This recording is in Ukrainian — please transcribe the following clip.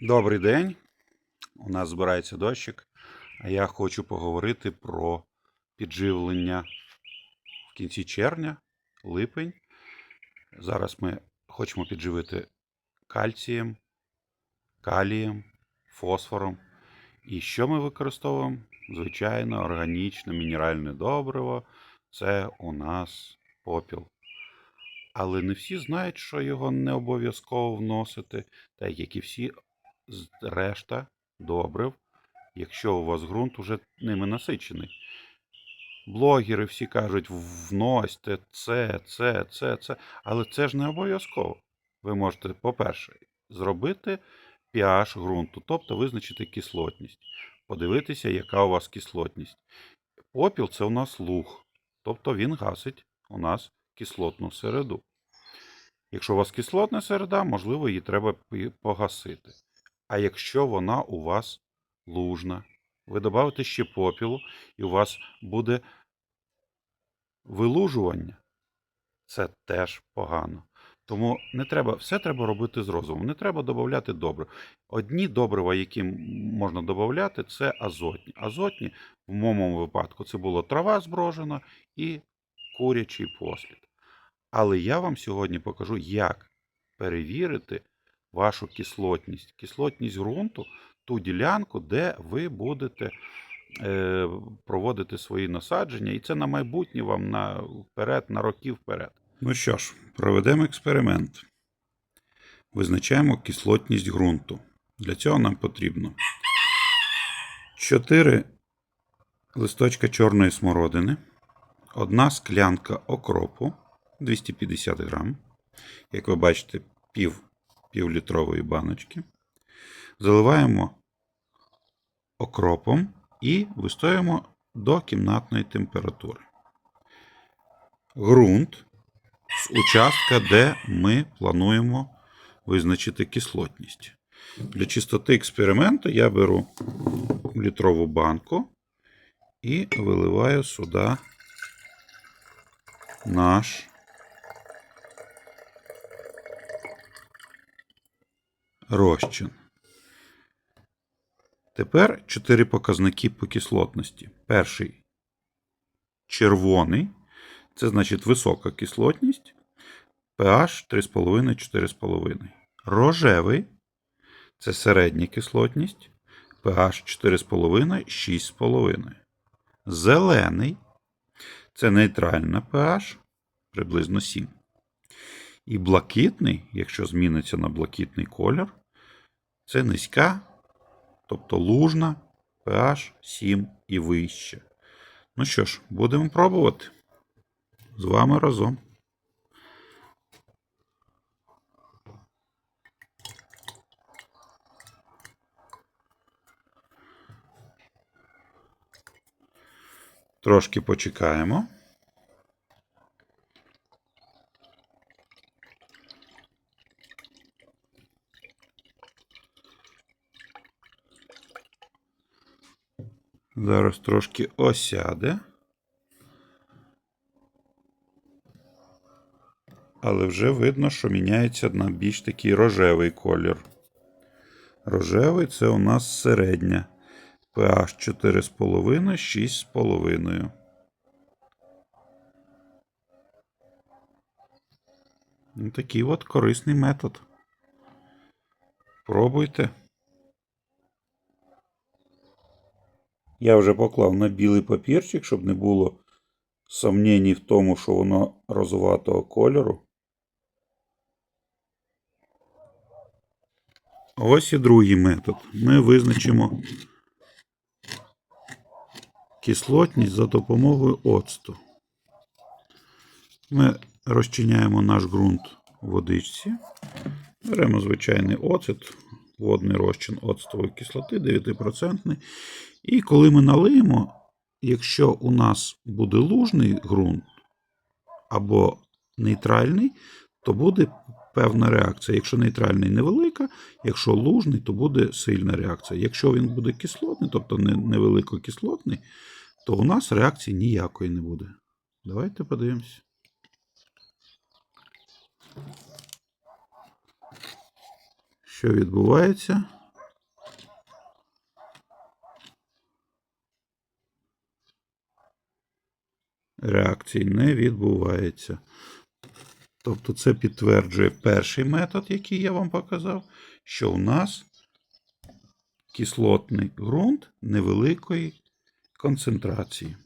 Добрий день. У нас збирається дощик, а я хочу поговорити про підживлення в кінці червня, липень. Зараз ми хочемо підживити кальцієм, калієм, фосфором. І що ми використовуємо? Звичайно, органічне мінеральне добриво. Це у нас попіл. Але не всі знають, що його не обов'язково вносити, так як і всі решта добрив, якщо у вас ґрунт уже ними насичений. Блогери всі кажуть, вносьте це, це, це, це. Але це ж не обов'язково. Ви можете, по-перше, зробити pH ґрунту, тобто визначити кислотність, подивитися, яка у вас кислотність. Попіл це у нас луг, тобто він гасить у нас кислотну середу. Якщо у вас кислотна середа, можливо, її треба погасити. А якщо вона у вас лужна, ви додаєте ще попілу, і у вас буде вилужування. Це теж погано. Тому не треба, все треба робити з розумом. Не треба додати добрив. Одні добрива, які можна додати, це азотні. Азотні, в моєму випадку, це була трава зброжена і курячий послід. Але я вам сьогодні покажу, як перевірити вашу кислотність. Кислотність ґрунту, ту ділянку, де ви будете е, проводити свої насадження. І це на майбутнє вам на вперед, на роки вперед. Ну що ж, проведемо експеримент. Визначаємо кислотність ґрунту. Для цього нам потрібно 4 листочка чорної смородини, одна склянка окропу 250 грам. Як ви бачите, пів, півлітрової баночки. Заливаємо окропом і вистоюємо до кімнатної температури. Ґрунт з участка, де ми плануємо визначити кислотність. Для чистоти експерименту я беру літрову банку і виливаю сюди наш розчин. Тепер чотири показники по кислотності. Перший червоний, це значить висока кислотність, pH 3,5-4,5. Рожевий це середня кислотність, pH 4,5-6,5. Зелений це нейтральна pH приблизно 7. І блакитний, якщо зміниться на блакитний колір, це низька, тобто лужна, pH 7 і вище. Ну що ж, будемо пробувати. З вами разом. Трошки почекаємо. Зараз трошки осяде. Але вже видно, що міняється на більш такий рожевий колір. Рожевий це у нас середня. pH 4,5, 6,5. Ну, Такий от корисний метод. Пробуйте. Я вже поклав на білий папірчик, щоб не було сомнень в тому, що воно розоватого кольору. Ось і другий метод. Ми визначимо кислотність за допомогою оцту. Ми розчиняємо наш ґрунт у водичці. Беремо звичайний оцет, водний розчин оцтової кислоти 9%. І коли ми налиємо, якщо у нас буде лужний ґрунт або нейтральний, то буде певна реакція. Якщо нейтральний невелика, якщо лужний, то буде сильна реакція. Якщо він буде кислотний, тобто не- невеликокислотний, то у нас реакції ніякої не буде. Давайте подивимось. що відбувається. Реакцій не відбувається. Тобто це підтверджує перший метод, який я вам показав, що у нас кислотний ґрунт невеликої концентрації.